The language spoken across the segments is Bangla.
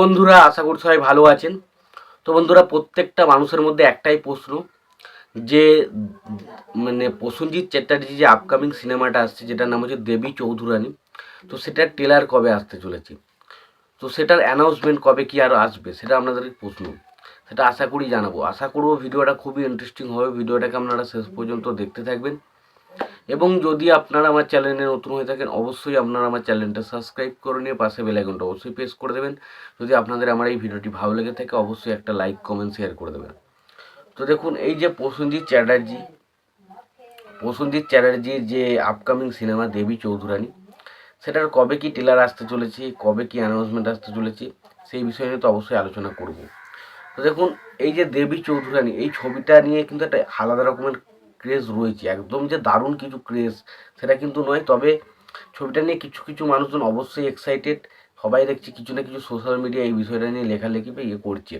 বন্ধুরা, আশা করি সবাই ভালো আছেন। তো বন্ধুরা, প্রত্যেকটা মানুষের মধ্যে একটাই প্রশ্ন, যে মানে প্রসেনজিৎ চ্যাটার্জি যে আপকামিং সিনেমাটা আসছে, যেটার নাম হচ্ছে দেবী চৌধুরানী, তো সেটার টেলার কবে আসতে চলেছে? তো সেটার অ্যানাউন্সমেন্ট কবে কি আর আসবে, সেটা আপনাদের প্রশ্ন। সেটা আশা করি জানাব। আশা করব ভিডিওটা খুবই ইন্টারেস্টিং হবে। ভিডিওটাকে আপনারা শেষ পর্যন্ত দেখতে থাকবেন। এবং যদি আপনারা আমার চ্যানেলে নতুন হয়ে থাকেন, অবশ্যই আপনারা আমার চ্যানেলটা সাবস্ক্রাইব করে নিয়ে পাশে বেল আইকনটা অবশ্যই প্রেস করে দেবেন। যদি আপনাদের আমার এই ভিডিওটি ভালো লেগে থাকে, অবশ্যই একটা লাইক, কমেন্ট, শেয়ার করে দেবেন। তো দেখুন, এই যে প্রসেনজিৎ চ্যাটার্জি, প্রসেনজিৎ চ্যাটার্জির যে আপকামিং সিনেমা দেবী চৌধুরানী, সেটার কবে কি টেলার আসতে চলেছে, কবে কি অ্যানাউন্সমেন্ট আসতে চলেছে, সেই বিষয় নিয়ে তো অবশ্যই আলোচনা করব। তো দেখুন, এই যে দেবী চৌধুরানী, এই ছবিটা নিয়ে কিন্তু একটা আলাদা রকমের ক্রেজ রয়েছে, একদম যে দারুণ কিছু ক্রেজ সেটা কিন্তু নয়। তবে ছবিটা নিয়ে কিছু কিছু মানুষজন অবশ্যই এক্সাইটেড সবাই দেখছি কিছু না কিছু সোশ্যাল মিডিয়া এই বিষয়টা নিয়ে লেখালেখি বা ইয়ে করছে।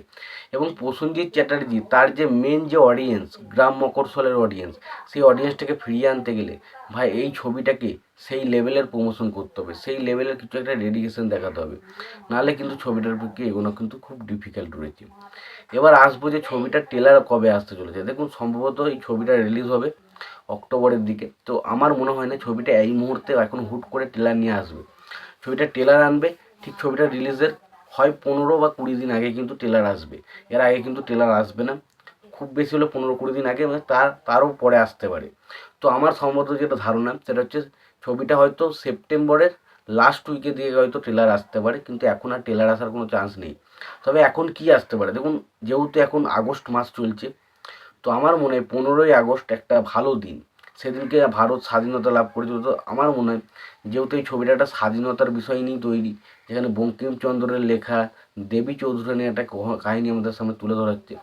এবং প্রসেনজিৎ চ্যাটার্জি, তার যে মেন যে অডিয়েন্স গ্রাম মকরসলের অডিয়েন্স সেই অডিয়েন্সটাকে ফিরিয়ে আনতে গেলে ভাই এই ছবিটাকে সেই লেভেলের প্রমোশন করতে হবে, সেই লেভেলের কিছু একটা ডেডিকেশন দেখাতে হবে। নাহলে কিন্তু ছবিটার পক্ষে এগোনো কিন্তু খুব ডিফিকাল্ট রয়েছে। এবার আসব যে ছবিটার টেলার কবে আসতে চলেছে। দেখুন, সম্ভবত এই ছবিটা রিলিজ হবে অক্টোবরের দিকে। তো আমার মনে হয় না ছবিটা এই মুহূর্তে এখন হুট করে টেলার নিয়ে আসবে। ছবিটা টেলার আনবে ঠিক ছবিটা রিলিজের হয় পনেরো বা কুড়ি দিন আগে কিন্তু টেলার আসবে। এর আগে কিন্তু টেলার আসবে না। খুব বেশি হলে পনেরো কুড়ি দিন আগে মানে তার, তারও পরে আসতে পারে। তো আমার সম্ভবত যেটা ধারণা, সেটা হচ্ছে ছবিটা হয়তো সেপ্টেম্বরের লাস্ট উইকে দিয়ে হয়তো ট্রেলার আসতে পারে, কিন্তু এখন আর ট্রেলার আসার কোনো চান্স নেই। তবে এখন কি আসতে পারে? দেখুন, যেহেতু এখন আগস্ট মাস চলছে, তো আমার মনে হয় পনেরোই আগস্ট একটা ভালো দিন। সেদিনকে ভারত স্বাধীনতা লাভ করেছিল। তো আমার মনে হয় যেহেতু এই ছবিটা একটা স্বাধীনতার বিষয় নিয়েই তৈরি, যেখানে বঙ্কিমচন্দ্রের লেখা দেবী চৌধুরানী একটা কহ- কাহিনী আমাদের সামনে তুলে ধরা হচ্ছে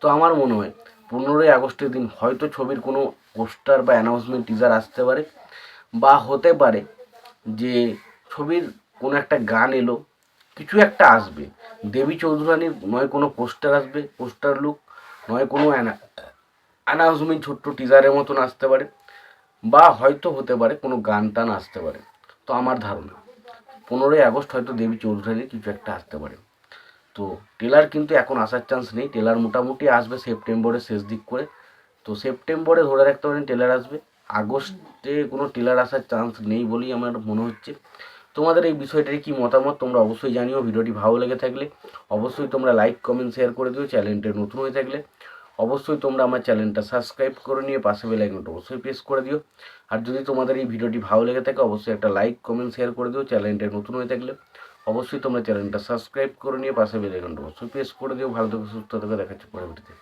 তো আমার মনে হয় পনেরোই আগস্টের দিন হয়তো ছবির কোনো পোস্টার বা অ্যানাউন্সমেন্ট, টিজার আসতে পারে বা হতে পারে যে ছবির কোনো একটা গান এলো, কিছু একটা আসবে। দেবী চৌধুরানীর নয় কোনো পোস্টার আসবে, পোস্টার লুক, নয় কোনো অ্যানাউন্সমেন্ট ছোট্ট টিজারের মতন আসতে পারে বা হয়তো হতে পারে কোনো গান টান আসতে পারে। তো আমার ধারণা, পনেরোই আগস্ট হয়তো দেবী চৌধুরানীর কিছু একটা আসতে পারে। তো টেলার কিন্তু এখন আসার চান্স নেই। টেলার মোটামুটি আসবে সেপ্টেম্বরের শেষ দিক করে। তো সেপ্টেম্বরে ধরে রাখতে পারেন টেলার আসবে। আগস্টে কোনো টেলার আসার চান্স নেই বলেই আমার মনে হচ্ছে। তোমাদের এই বিষয়টার কি মতামত তোমরা অবশ্যই জানিও। ভিডিওটি ভালো লেগে থাকলে অবশ্যই তোমরা লাইক কমেন্ট শেয়ার করে দিও। চ্যানেলটা নতুন হয়ে থাকলে অবশ্যই তোমরা আমার চ্যানেলটা সাবস্ক্রাইব করে নিয়ে পাশে বেল আইকনটা অবশ্যই প্রেস করে দিও। আর যদি তোমাদের এই ভিডিওটি ভালো লেগে থাকে, অবশ্যই একটা লাইক কমেন্ট শেয়ার করে দিও। চ্যানেলটা নতুন হয়ে থাকলে অবশ্যই তোমরা চ্যানেলটা সাবস্ক্রাইব করে নিয়ে পাশে বেল আইকনটা অবশ্যই প্রেস করে দিও। ভালো থেকে, সুস্থ থেকে দেখাচ্ছে পরবর্তীতে।